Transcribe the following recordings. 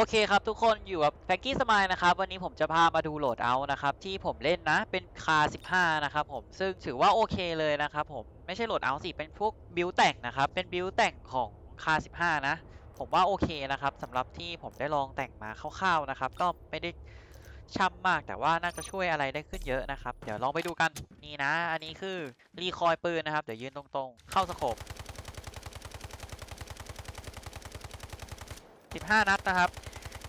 โอเคครับทุกคนอยู่กับแพ็กกี้สมายนะครับ วันนี้ผมจะพามาดูโหลดเอาท์นะครับ ที่ผมเล่นนะเป็นคา15 นะครับผม ซึ่งถือว่าโอเคเลยนะครับผม ไม่ใช่โหลดเอาท์สิ เป็นพวกบิวแต่งนะครับ เป็นบิวแต่งของคา15 นะ ผมว่าโอเคนะครับสำหรับที่ผมได้ลองแต่งมาคร่าวๆนะครับ ก็ไม่ได้ช่ำมากแต่ว่าน่าจะช่วยอะไรได้ขึ้นเยอะนะครับ เดี๋ยวลองไปดูกันนี่นะ อันนี้คือรีคอยปืนนะครับเดี๋ยวยืนตรงๆ เข้าสโคป15 นัดนะครับ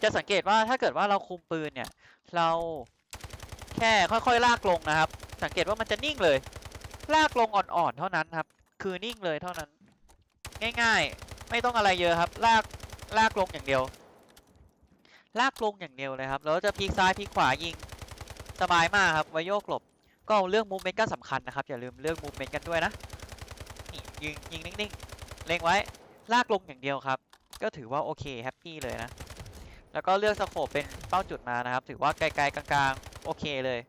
จะสังเกตว่าถ้าเกิดว่าเราคุมปืนเนี่ย เราแค่ค่อยๆลากลงนะครับ สังเกตว่ามันจะนิ่งเลย ลากลงอ่อนๆเท่านั้นครับ คือนิ่งเลยเท่านั้น ง่ายๆ ไม่ต้องอะไรเยอะครับ ลากลากลงอย่างเดียว ลากลงอย่างเดียวเลยครับแล้วจะพลิกซ้ายพลิกขวายิงสบายมากครับไวโยกหลบก็เรื่องมูฟเมนต์ก็สำคัญนะครับอย่าลืมเรื่องมูฟเมนต์กันด้วยนะนี่ยิงยิงนิ่งๆเล็งไว้ลากลงอย่างเดียวครับ ก็ถือว่าโอเคแฮปปี้เลยนะ แล้วก็เลือกสโคปเป็นเป้าจุดมานะครับ ถือว่าไกลๆกลางๆ โอเคเลย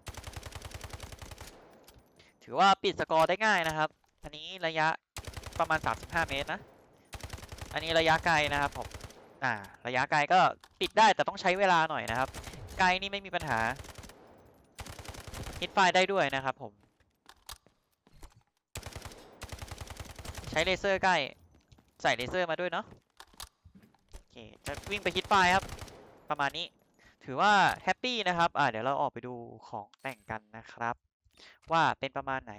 ถือว่าปิดสกอร์ได้ง่ายนะครับ อันนี้ระยะประมาณ 35 เมตรนะ อันนี้ระยะไกลนะครับผม อ่า ระยะไกลก็ปิดได้แต่ต้องใช้เวลาหน่อยนะครับ ไกลนี่ไม่มีปัญหา ฮิตไฟได้ด้วยนะครับผม ใช้เลเซอร์ใกล้ ใส่เลเซอร์มาด้วยเนาะ โอเค จะวิ่งไปฮิตไฟครับ ประมาณนี้ ถือว่าแฮปปี้นะครับอ่าเดี๋ยวเราออกไปดูของแต่งกันนะครับ ว่าเป็นประมาณไหน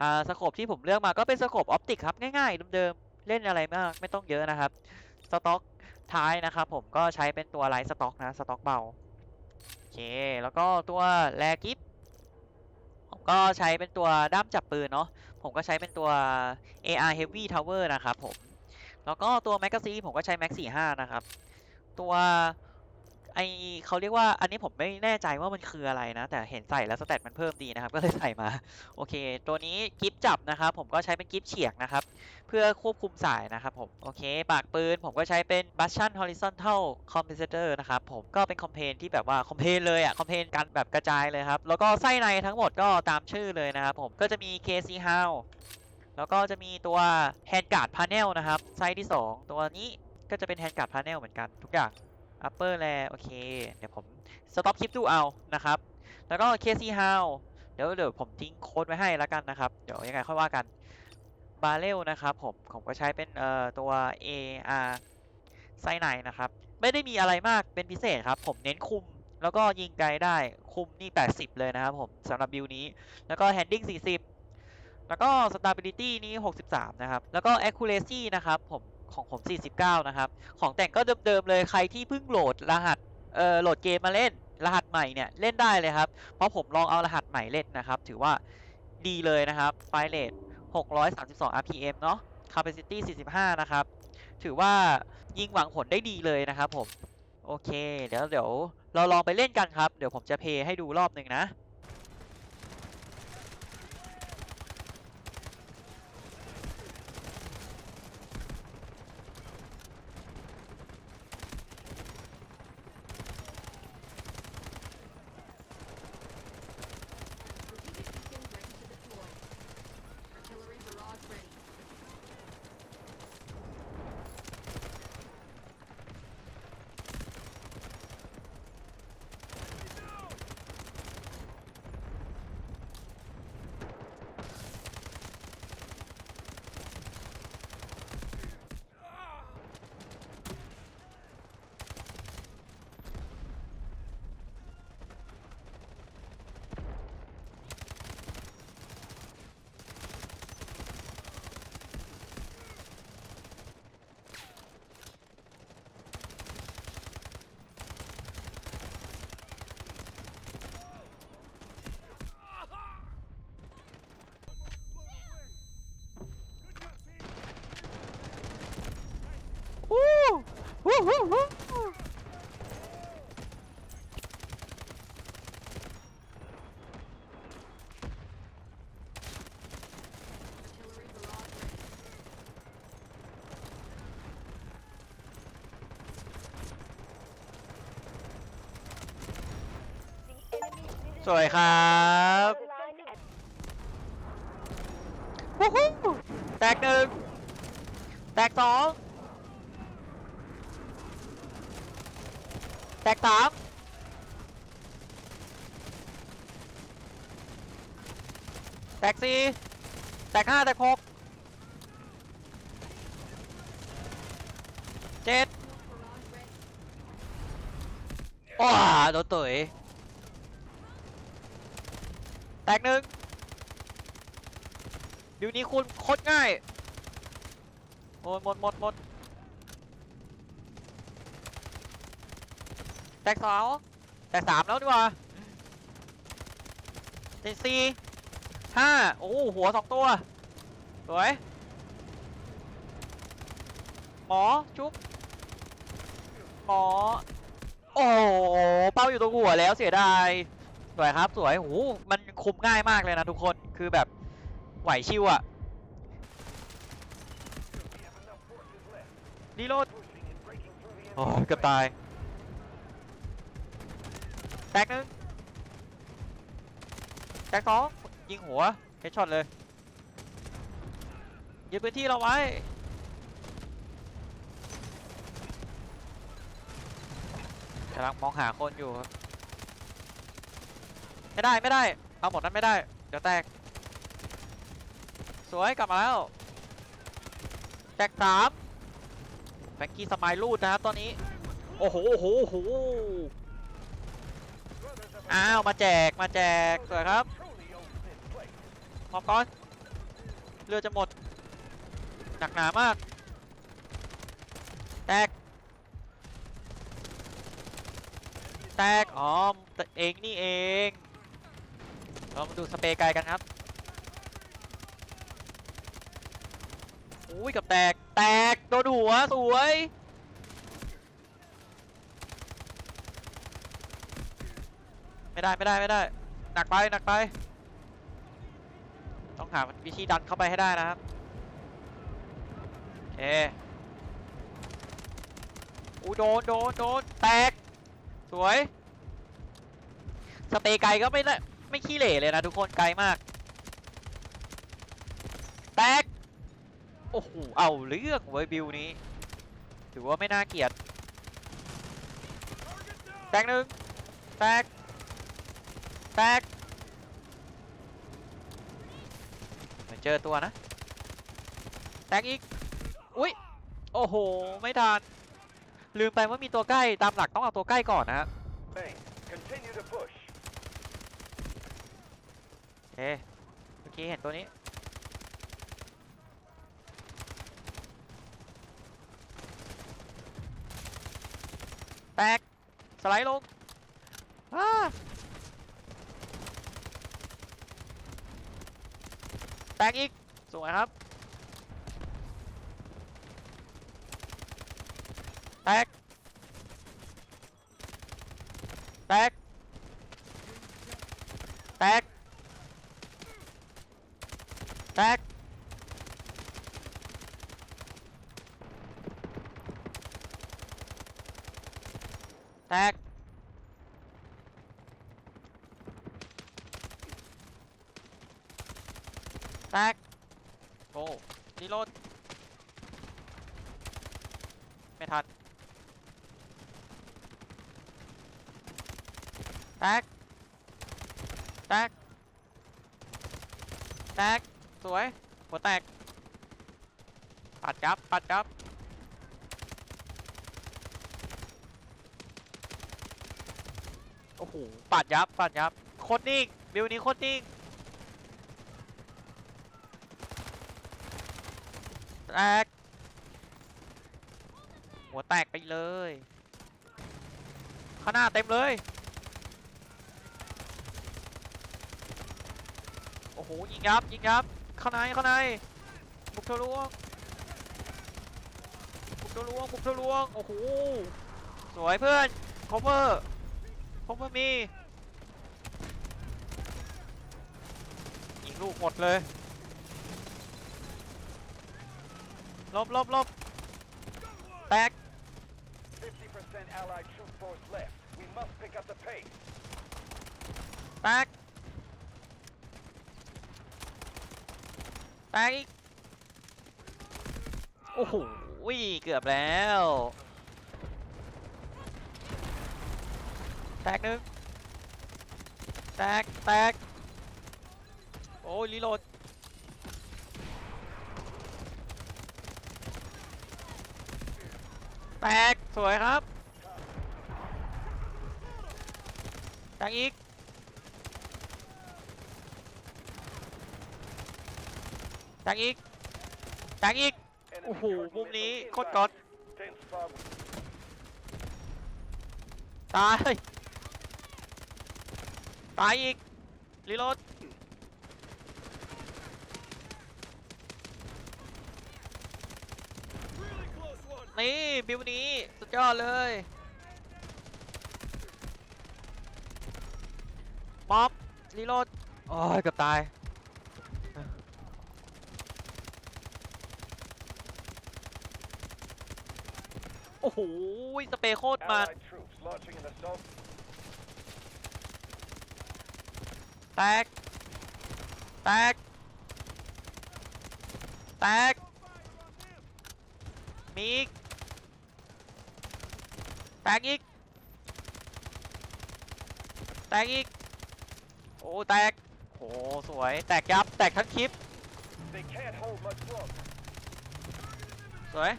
อ่าสโคปที่ผมเลือกมาก็เป็นสโคปออปติกครับง่ายๆเดิมๆเล่นอะไรมากไม่ต้องเยอะนะครับสต็อกท้ายนะครับผมก็ใช้เป็นตัวไลท์สต็อกนะสต็อกเบาโอเคแล้วก็ตัวแลกิฟผมก็ใช้เป็นตัวด้ามจับปืนเนาะผมก็ใช้เป็นตัว AR Heavy Tower นะครับผม แล้วก็ตัวแมกกาซีผมก็ใช้แม็ก45นะครับ ตัว ไอเขาเรียกว่าอันนี้ผมไม่แน่ใจว่ามันคืออะไรนะ แต่เห็นใส่แล้วสเตตมันเพิ่มดีนะครับ ก็เลยใส่มา โอเค ตัวนี้กิฟจับนะครับ ผมก็ใช้เป็นกิฟเฉียงนะครับ เพื่อควบคุมสายนะครับผม โอเค ปากปืน ผมก็ใช้เป็น b u s h i o n Horizontal Compensator นะครับผมก็เป็นคอมเพนที่แบบว่าคอมเพนเลยอะคอมเพนกันแบบกระจายเลยครับ แล้วก็ไส้ในทั้งหมดก็ตามชื่อเลยนะครับผมก็จะมี KC How แล้วก็จะมีตัว Hand Guard Panel นะครับไซส์ที่ 2 ตัวนี้ก็จะเป็น Hand Guard Panel เหมือนกันทุกอย่าง Upper l a โอเค เดี๋ยวผม Stop คลิปดูเอานะครับ แล้วก็ KC How เดี๋ยวเดี๋ยวผมทิ้งโค้ดไว้ให้แล้วกันนะครับ เดี๋ยวยังไงค่อยว่ากันบาเรลนะครับผม ผมก็ใช้เป็นเอ่อตัว AR ไซไนนะครับ ไม่ได้มีอะไรมากเป็นพิเศษครับ ผมเน้นคุมแล้วก็ยิงไกลได้คุมนี่ 80 เลยนะครับผมสำหรับบิลนี้ แล้วก็ Handling 40 แล้วก็ Stability นี้ 63 นะครับ แล้วก็ Accuracy นะครับผม ของผม 49 นะครับ ของแต่งก็เดิมๆเลยใครที่เพิ่งโหลดรหัสเอ่อโหลดเกมมาเล่น รหัสใหม่เนี่ยเล่นได้เลยครับ เพราะผมลองเอารหัสใหม่เล่นนะครับ ถือว่าดีเลยนะครับไฟเลท632 RPM เนาะ Capacity 45 นะครับ ถือว่ายิงหวังผลได้ดีเลยนะครับผม โอเค เดี๋ยวเดี๋ยวเราลองไปเล่นกันครับ เดี๋ยวผมจะเพย์ให้ดูรอบหนึ่งนะ สวยครับวู้ฮู้แตกหนึ่งแตกสอง แตกสามแตกสี่แตกห้าแตกหกเจ็ด Barrage ready. ว้าโดนตุ๋ยแตกหนึ่งดิวนี้คุณโคตรง่ายหมดหมดหมดหมด แตกสองแตกสามแล้วดีกว่าแตกสี่ห้าโอ้หัวสองตัว สวย หมอจุ๊บหมอ โอ้โหเป้าอยู่ตรงหัวแล้วเสียดาย สวยครับสวยโอ้โหมันคุมง่ายมากเลยนะทุกคนคือแบบไหวชิวอะรีโหลดโอ้เกือบตาย แตกหนึ่งแตกสองยิงหัวเฮดช็อตเลยยึดพื้นที่เราไว้กำลังมองหาคนอยู่ครับไม่ได้ไม่ได้ เอาหมดนั้นไม่ได้ เดี๋ยวแตก สวยกลับมาแล้ว แตกสามแฟงกี้สมายลูดนะครับตอนนี้ โอ้โหโอ้โหโอ้าวมาแจกมาแจกสวยครับมอบก่อนเรือจะหมด หนักหนามาก แตก แตกอ๋อแต่เองนี่เองเรามาดูสเปรย์ไกลกันครับอุ้ยกับแตก แตกโดนหัวสวย ไม่ได้ไม่ได้ไม่ได้หนักไปหนักไป ต้องหาวิธีดันเข้าไปให้ได้นะครับโอเคอู้โดนโดนโดนแตก สวย สเปรย์ไกลก็ไม่ได้ไม่ขี้เหร่เลยนะทุกคนไกลมาก แตก โอ้โห เอาเรื่องเว้บิวนี้ ถือว่าไม่น่าเกลียดแตกหนึ่งแตก ตกเหมือนเจอตัวนะ แตกอีก อุ้ย โอ้โห ไม่ทัน ลืมไปว่ามีตัวใกล้ ตามหลักต้องเอาตัวใกล้ก่อนนะฮะ Hey, continue to push. โอเคเมื่อกี้เห็นตัวนี้ แตก สไลด์ลงอ้า แตกอีก สวยครับ แตก แตก แตก แตก แตก แตกโอ้รีโหลดไม่ทันแตกแตกแตกสวย หัวแตก ปัดจับ ปัดจับ โอ้โห ปัดยับ ปัดยับ โคตรนิ่งบิวนี้โคตรนิ่ง แตก หัวแตกไปเลย ข้างหน้าเต็มเลย โอ้โห ยิงยับ ยิงยับ ข้างใน ข้างใน บุกทะลวง บุกทะลวง บุกทะลวง โอ้โห สวยเพื่อน cover cover มี ยิงลูกหมดเลย ลบลบลบแตก 50% Allied troop force left. We must pick up the pace. แตกแตกอีก โอ้โหเกือบแล้ว แตกหนึ่งแตกแตกโอ้ยรีโหลด แตกสวยครับแตกอีกแตกอีกแตกอีก โอ้โห มุมนี้โคตรก๊อตตาย ตายอีก รีโหลด นี่บิวนี้สุดยอดเลยม็อบรีโหลดโอ้ยเกือบตายโอ้โหสเปรย์โคตรมัน Allied troops launching an assault. แตกแตกแตกมีอีกแต กอีก แตกอีก โอ้ แตกโอ้สวย แตกยับ แตกทั้งคลิป They can't hold much longer. สวย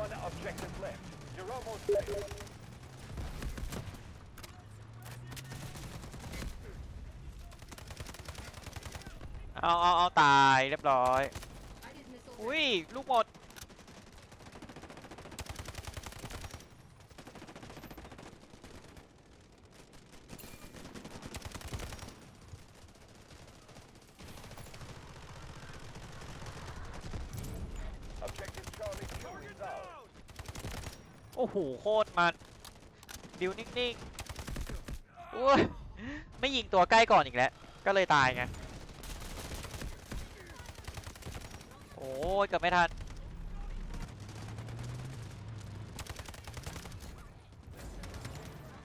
One objective left. You're almost there. เอาเอาเอาตายเรียบร้อย Guided missile อุ้ย ลูกหมด Objective Charlie 2 is out. โอ้โห โคตรมัน ดิวนิ่งๆอุ้ย ไม่ยิงตัวใกล้ก่อนอีกแล้ว ก็เลยตายไง โอ้ ยเกือบไม่ทัน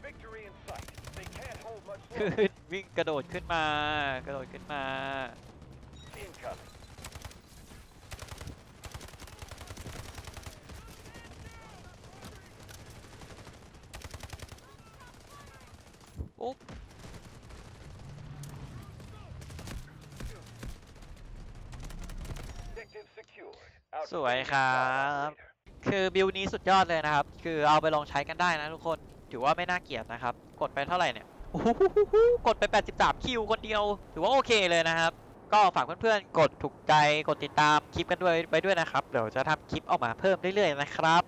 Victory in sight. They can't hold much ขึ้ longer. นวิ่งกระโดดขึ้นมากระโดดขึ้นมา Incoming. อุ๊บ Objective secured. Out สวยครับ คือบิลนี้สุดยอดเลยนะครับ คือเอาไปลองใช้กันได้นะทุกคน ถือว่าไม่น่าเกลียดนะครับ กดไปเท่าไหร่เนี่ยกดไป 83 คิวคนเดียว ถือว่าโอเคเลยนะครับ ก็ฝากเพื่อนๆ กดถูกใจ กดติดตามคลิปกันด้วยไปด้วยนะครับ เดี๋ยวจะทำคลิปออกมาเพิ่มเรื่อยๆนะครับ